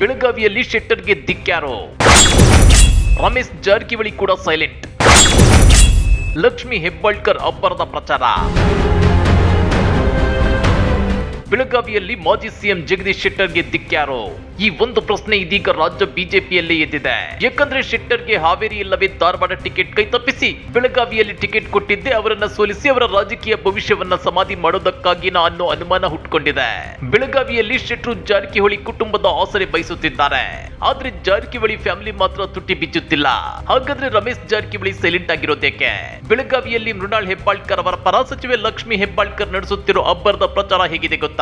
ಬೆಳಗಾವಿಯಲ್ಲಿ ಶೆಟ್ಟರ್ಗೆ ದಿಕ್ಕ್ಯಾರೋ ರಮೇಶ್ ಜಾರಕಿಹೊಳಿ ಕೂಡ ಸೈಲೆಂಟ್. ಲಕ್ಷ್ಮಿ ಹೆಬ್ಬಾಳ್ಕರ್ ಅಬ್ಬರದ ಪ್ರಚಾರ. ಬೆಳಗಾವಿಯಲ್ಲಿ ಮಾಜಿ ಸಿಎಂ ಜಗದೀಶ್ ಶೆಟ್ಟರ್ಗೆ ದಿಕ್ಕ್ಯಾರೋ ಈ ಒಂದು ಪ್ರಶ್ನೆ ಇದೀಗ ರಾಜ್ಯ ಬಿಜೆಪಿಯಲ್ಲೇ ಎದ್ದಿದೆ. ಯಾಕಂದ್ರೆ ಶೆಟ್ಟರ್ಗೆ ಹಾವೇರಿ ಇಲ್ಲವೇ ಧಾರವಾಡ ಟಿಕೆಟ್ ಕೈ ತಪ್ಪಿಸಿ ಬೆಳಗಾವಿಯಲ್ಲಿ ಟಿಕೆಟ್ ಕೊಟ್ಟಿದ್ದೆ ಅವರನ್ನ ಸೋಲಿಸಿ ಅವರ ರಾಜಕೀಯ ಭವಿಷ್ಯವನ್ನ ಸಮಾಧಿ ಮಾಡೋದಕ್ಕಾಗಿ ಅನ್ನೋ ಅನುಮಾನ ಹುಟ್ಕೊಂಡಿದೆ. ಬೆಳಗಾವಿಯಲ್ಲಿ ಶೆಟ್ಟರು ಜಾರಕಿಹೊಳಿ ಕುಟುಂಬದ ಆಸರೆ ಬಯಸುತ್ತಿದ್ದಾರೆ. ಆದ್ರೆ ಜಾರಕಿಹೊಳಿ ಫ್ಯಾಮಿಲಿ ಮಾತ್ರ ತುಟ್ಟಿ ಬಿಚ್ಚುತ್ತಿಲ್ಲ. ಹಾಗಾದ್ರೆ ರಮೇಶ್ ಜಾರಕಿಹೊಳಿ ಸೈಲೆಂಟ್ ಆಗಿರೋದೇಕೆ ಬೆಳಗಾವಿಯಲ್ಲಿ ಮೃಣಾಲ್ ಹೆಬ್ಬಾಳ್ಕರ್ ಅವರ ಪರ ಸಚಿವೆ ಲಕ್ಷ್ಮಿ ಹೆಬ್ಬಾಳ್ಕರ್ ನಡೆಸುತ್ತಿರೋ ಅಬ್ಬರದ ಪ್ರಚಾರ ಹೇಗಿದೆ ಗೊತ್ತಾ?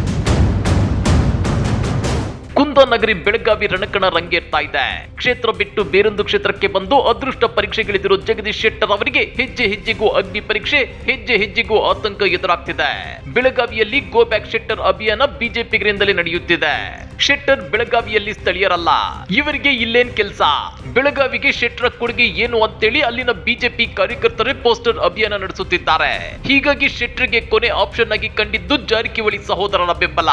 ಕುಂದನಗರಿ ಬೆಳಗಾವಿ ರಣಕಣ ರಂಗೇರ್ತಾ ಇದೆ. ಕ್ಷೇತ್ರ ಬಿಟ್ಟು ಬೇರೊಂದು ಕ್ಷೇತ್ರಕ್ಕೆ ಬಂದು ಅದೃಷ್ಟ ಪರೀಕ್ಷೆಗಳಿದಿರೋ ಜಗದೀಶ್ ಶೆಟ್ಟರ್ ಅವರಿಗೆ ಹೆಜ್ಜೆ ಹೆಜ್ಜೆಗೂ ಅಗ್ನಿ ಪರೀಕ್ಷೆ, ಹೆಜ್ಜೆ ಹೆಜ್ಜೆಗೂ ಆತಂಕ ಎದುರಾಗ್ತಿದೆ. ಬೆಳಗಾವಿಯಲ್ಲಿ ಗೋ ಬ್ಯಾಕ್ ಶೆಟ್ಟರ್ ಅಭಿಯಾನ ಬಿಜೆಪಿಗರಿಂದಲೇ ನಡೆಯುತ್ತಿದೆ. ಶೆಟ್ಟರ್ ಬೆಳಗಾವಿಯಲ್ಲಿ ಸ್ಥಳೀಯರಲ್ಲ, ಇವರಿಗೆ ಇಲ್ಲೇನ್ ಕೆಲಸ? ಬೆಳಗಾವಿಗೆ ಶೆಟ್ಟರ ಕೊಡುಗೆ ಏನು ಅಂತೇಳಿ ಅಲ್ಲಿನ ಬಿಜೆಪಿ ಕಾರ್ಯಕರ್ತರೇ ಪೋಸ್ಟರ್ ಅಭಿಯಾನ ನಡೆಸುತ್ತಿದ್ದಾರೆ. ಹೀಗಾಗಿ ಶೆಟ್ಟರ್ಗೆ ಕೊನೆ ಆಪ್ಷನ್ ಆಗಿ ಕಂಡಿದ್ದು ಜಾರಕಿಹೊಳಿ ಸಹೋದರರ ಬೆಂಬಲ.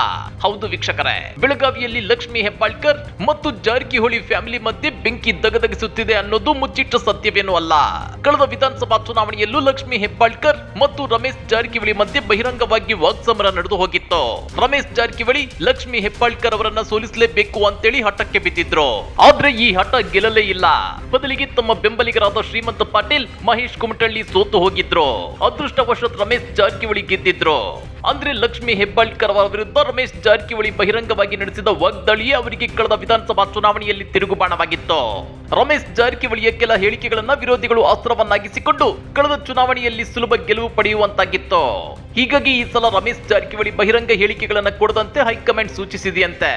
ಹೌದು ವೀಕ್ಷಕರೇ, ಬೆಳಗಾವಿಯಲ್ಲಿ ಲಕ್ಷ್ಮಿ ಹೆಬ್ಬಾಳ್ಕರ್ ಮತ್ತು ಜಾರಕಿಹೊಳಿ ಫ್ಯಾಮಿಲಿ ಮಧ್ಯೆ ಬೆಂಕಿ ದಗದಗಿಸುತ್ತಿದೆ ಅನ್ನೋದು ಮುಚ್ಚಿಟ್ಟ ಸತ್ಯವೇನೂ ಅಲ್ಲ. ಕಳೆದ ವಿಧಾನಸಭಾ ಚುನಾವಣೆಯಲ್ಲೂ ಲಕ್ಷ್ಮಿ ಹೆಬ್ಬಾಳ್ಕರ್ ಮತ್ತು ರಮೇಶ್ ಜಾರಕಿಹೊಳಿ ಮಧ್ಯೆ ಬಹಿರಂಗವಾಗಿ ವಾಕ್ಸಮರ ನಡೆದು ಹೋಗಿತ್ತು. ರಮೇಶ್ ಜಾರಕಿಹೊಳಿ ಲಕ್ಷ್ಮಿ ಹೆಬ್ಬಾಳ್ಕರ್ ಅವರನ್ನ ಸೋಲಿಸಲೇಬೇಕು ಅಂತೇಳಿ ಹಠಕ್ಕೆ ಬಿದ್ದಿದ್ರು. ಆದ್ರೆ ಈ ಹಠ ಗೆಲ್ಲಲೇ ಇಲ್ಲ. ಬದಲಿಗೆ ತಮ್ಮ ಬೆಂಬಲಿಗರಾದ ಶ್ರೀಮಂತ ಪಾಟೀಲ್ ಮಹೇಶ್ ಕುಮಟಳ್ಳಿ ಸೋತು ಹೋಗಿದ್ರು. ಅದೃಷ್ಟವಶತ್ ರಮೇಶ್ ಜಾರಕಿಹೊಳಿ ಗೆದ್ದಿದ್ರು. ಅಂದ್ರೆ ಲಕ್ಷ್ಮಿ ಹೆಬ್ಬಾಳ್ಕರ್ ವಿರುದ್ಧ ರಮೇಶ್ ಜಾರಕಿಹೊಳಿ ಬಹಿರಂಗವಾಗಿ ನಡೆಸಿದ ವಾಗ್ದಾಳಿಯೇ ಅವರಿಗೆ ಕಳೆದ ವಿಧಾನಸಭಾ ಚುನಾವಣೆಯಲ್ಲಿ ತಿರುಗುಬಾಣವಾಗಿತ್ತು ರಮೇಶ್ ಜಾರಕಿಹೊಳಿಯ ಕೆಲ ಹೇಳಿಕೆಗಳನ್ನ ವಿರೋಧಿಗಳು ಅಸ್ತ್ರವನ್ನಾಗಿಸಿಕೊಂಡು ಕಳೆದ ಚುನಾವಣೆಯಲ್ಲಿ ಸುಲಭ ಗೆಲುವು ಪಡೆಯುವಂತಾಗಿತ್ತು. ಹೀಗಾಗಿ ಈ ಸಲ ರಮೇಶ್ ಜಾರಕಿಹೊಳಿ ಬಹಿರಂಗ ಹೇಳಿಕೆಗಳನ್ನ ಕೊಡದಂತೆ ಹೈಕಮಾಂಡ್ ಸೂಚಿಸಿದೆಯಂತೆ.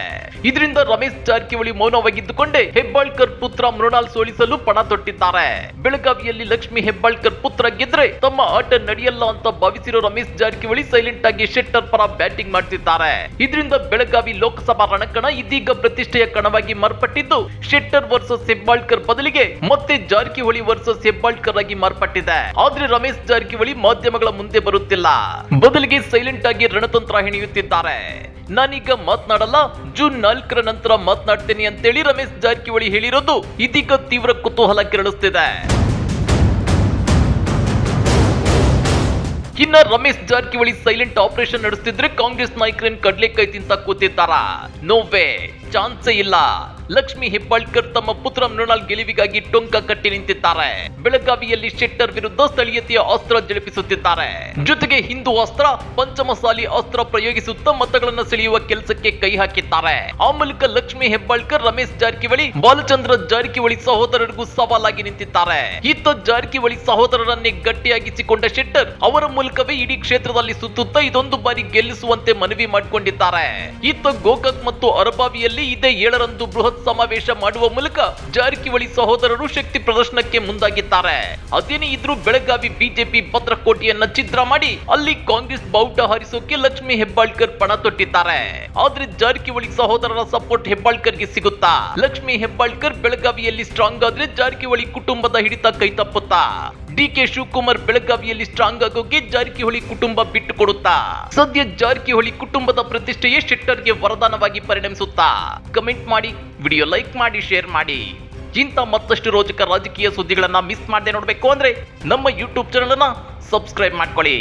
ಇದರಿಂದ ರಮೇಶ್ ಜಾರಕಿಹೊಳಿ ಮೌನವಾಗಿದ್ದುಕೊಂಡೇ ಹೆಬ್ಬಾಳ್ಕರ್ ಪುತ್ರ ಮೃಣಾಲ್ ಸೋಲಿಸಲು ಪಣ ತೊಟ್ಟಿದ್ದಾರೆ. ಬೆಳಗಾವಿಯಲ್ಲಿ ಲಕ್ಷ್ಮಿ ಹೆಬ್ಬಾಳ್ಕರ್ ಪುತ್ರ ಗೆದ್ರೆ ತಮ್ಮ ಆಟ ನಡೆಯಲ್ಲ ಅಂತ ಭಾವಿಸಿರೋ ರಮೇಶ್ ಜಾರಕಿಹೊಳಿ ಸೈಲೆಂಟ್ ಆಗಿ ಶೆಟ್ಟರ್ ಪರ ಬ್ಯಾಟಿಂಗ್ ಮಾಡ್ತಿದ್ದಾರೆ. ಇದರಿಂದ ಬೆಳಗಾವಿ ಲೋಕಸಭಾ ರಣಕಣ ಇದೀಗ ಪ್ರತಿಷ್ಠೆಯ ಕಣವಾಗಿ ಮಾರ್ಪಟ್ಟಿದ್ದು, ಶೆಟ್ಟರ್ ವರ್ಸಸ್ ಹೆಬ್ಬಾಳ್ಕರ್ ಬದಲಿಗೆ ಮತ್ತೆ ಜಾರಕಿಹೊಳಿ ವರ್ಸಸ್ ಹೆಬ್ಬಾಳ್ಕರ್ ಆಗಿ ಮಾರ್ಪಟ್ಟಿದೆ. ಆದ್ರೆ ರಮೇಶ್ ಜಾರಕಿಹೊಳಿ ಮಾಧ್ಯಮಗಳ ಮುಂದೆ ಬರುತ್ತಿಲ್ಲ. ಬದಲಿಗೆ ಸೈಲೆಂಟ್ ಆಗಿ ರಣತಂತ್ರ ಹೆಣೆಯುತ್ತಿದ್ದಾರೆ. ನಾನೀಗ ಮಾತನಾಡಲ್ಲ, ಜೂನ್ ನಾಲ್ಕರ ನಂತರ ಮಾತನಾಡ್ತೇನೆ ಅಂತೇಳಿ ರಮೇಶ್ ಜಾರಕಿಹೊಳಿ ಹೇಳಿರೋದು ಇದೀಗ ತೀವ್ರ ಕುತೂಹಲ ಕೆರಳಿಸ್ತಿದೆ. ಇನ್ನ ರಮೇಶ್ ಜಾರಕಿಹೊಳಿ ಸೈಲೆಂಟ್ ಆಪರೇಷನ್ ನಡೆಸ್ತಿದ್ರೆ ಕಾಂಗ್ರೆಸ್ ನಾಯಕರೇನ್ ಕಡ್ಲೆಕಾಯಿ ತಿಂತ ಕೂತಿದ್ದಾರ ನೋವೇ ಚಾನ್ಸೇ ಇಲ್ಲ. ಲಕ್ಷ್ಮಿ ಹೆಬ್ಬಾಳ್ಕರ್ ತಮ್ಮ ಪುತ್ರ ಮೃಣಾಲ್ ಗೆಲುವಿಗಾಗಿ ಟೊಂಕ ಕಟ್ಟಿ ನಿಂತಿದ್ದಾರೆ. ಬೆಳಗಾವಿಯಲ್ಲಿ ಶೆಟ್ಟರ್ ವಿರುದ್ಧ ಸ್ಥಳೀಯತೆಯ ಅಸ್ತ್ರ ಜಳಪಿಸುತ್ತಿದ್ದಾರೆ ಜೊತೆಗೆ ಹಿಂದೂ ಅಸ್ತ್ರ, ಪಂಚಮಸಾಲಿ ಅಸ್ತ್ರ ಪ್ರಯೋಗಿಸುತ್ತಾ ಮತಗಳನ್ನು ಸೆಳೆಯುವ ಕೆಲಸಕ್ಕೆ ಕೈ ಹಾಕಿದ್ದಾರೆ. ಆ ಮೂಲಕ ಲಕ್ಷ್ಮಿ ಹೆಬ್ಬಾಳ್ಕರ್, ರಮೇಶ್ ಜಾರಕಿಹೊಳಿ, ಬಾಲಚಂದ್ರ ಜಾರಕಿಹೊಳಿ ಸಹೋದರರಿಗೂ ಸವಾಲಾಗಿ ನಿಂತಿದ್ದಾರೆ. ಇತ್ತ ಜಾರಕಿಹೊಳಿ ಸಹೋದರರನ್ನೇ ಗಟ್ಟಿಯಾಗಿಸಿಕೊಂಡ ಶೆಟ್ಟರ್ ಅವರ ಮೂಲಕವೇ ಇಡೀ ಕ್ಷೇತ್ರದಲ್ಲಿ ಸುತ್ತುತ್ತಾ ಇದೊಂದು ಬಾರಿ ಗೆಲ್ಲಿಸುವಂತೆ ಮನವಿ ಮಾಡಿಕೊಂಡಿದ್ದಾರೆ. ಇತ್ತ ಗೋಕಾಕ್ ಮತ್ತು ಅರಬಾವಿಯಲ್ಲಿ ಇದೇ ಏಳರಂದು ಬೃಹತ್ ಸಮಾವೇಶ ಮಾಡುವ ಮೂಲಕ ಜಾರಕಿಹೊಳಿ ಸಹೋದರರು ಶಕ್ತಿ ಪ್ರದರ್ಶನಕ್ಕೆ ಮುಂದಾಗಿದ್ದಾರೆ. ಅದೇನೇ ಇದ್ರೂ ಬೆಳಗಾವಿ ಬಿಜೆಪಿ ಭದ್ರಕೋಟೆಯನ್ನ ಚಿತ್ರ ಮಾಡಿ ಅಲ್ಲಿ ಕಾಂಗ್ರೆಸ್ ಬಾವುಟ ಹಾರಿಸೋಕೆ ಲಕ್ಷ್ಮಿ ಹೆಬ್ಬಾಳ್ಕರ್ ಪಣ ತೊಟ್ಟಿದ್ದಾರೆ. ಆದ್ರೆ ಜಾರಕಿಹೊಳಿ ಸಹೋದರರ ಸಪೋರ್ಟ್ ಹೆಬ್ಬಾಳ್ಕರ್ಗೆ ಸಿಗುತ್ತಾ? ಲಕ್ಷ್ಮಿ ಹೆಬ್ಬಾಳ್ಕರ್ ಬೆಳಗಾವಿಯಲ್ಲಿ ಸ್ಟ್ರಾಂಗ್ ಆದ್ರೆ ಜಾರಕಿಹೊಳಿ ಕುಟುಂಬದ ಹಿಡಿತ ಕೈ ತಪ್ಪುತ್ತಾ ಡಿ ಕೆ ಶಿವಕುಮಾರ್ ಬೆಳಗಾವಿಯಲ್ಲಿ ಸ್ಟ್ರಾಂಗ್ ಆಗೋಕೆ ಜಾರಕಿಹೊಳಿ ಕುಟುಂಬ ಬಿಟ್ಟು ಕೊಡುತ್ತಾ ಸದ್ಯ ಜಾರಕಿಹೊಳಿ ಕುಟುಂಬದ ಪ್ರತಿಷ್ಠೆಯೇ ಶೆಟ್ಟರ್ಗೆ ವರದಾನವಾಗಿ ಪರಿಣಮಿಸುತ್ತಾ? ಕಮೆಂಟ್ ಮಾಡಿ, ವಿಡಿಯೋ ಲೈಕ್ ಮಾಡಿ, ಶೇರ್ ಮಾಡಿ. ಇಂಥ ಮತ್ತಷ್ಟು ರೋಚಕ ರಾಜಕೀಯ ಸುದ್ದಿಗಳನ್ನ ಮಿಸ್ ಮಾಡದೆ ನೋಡಬೇಕು ಅಂದ್ರೆ ನಮ್ಮ ಯೂಟ್ಯೂಬ್ ಚಾನಲ್ ಅನ್ನ ಸಬ್ಸ್ಕ್ರೈಬ್ ಮಾಡ್ಕೊಳ್ಳಿ.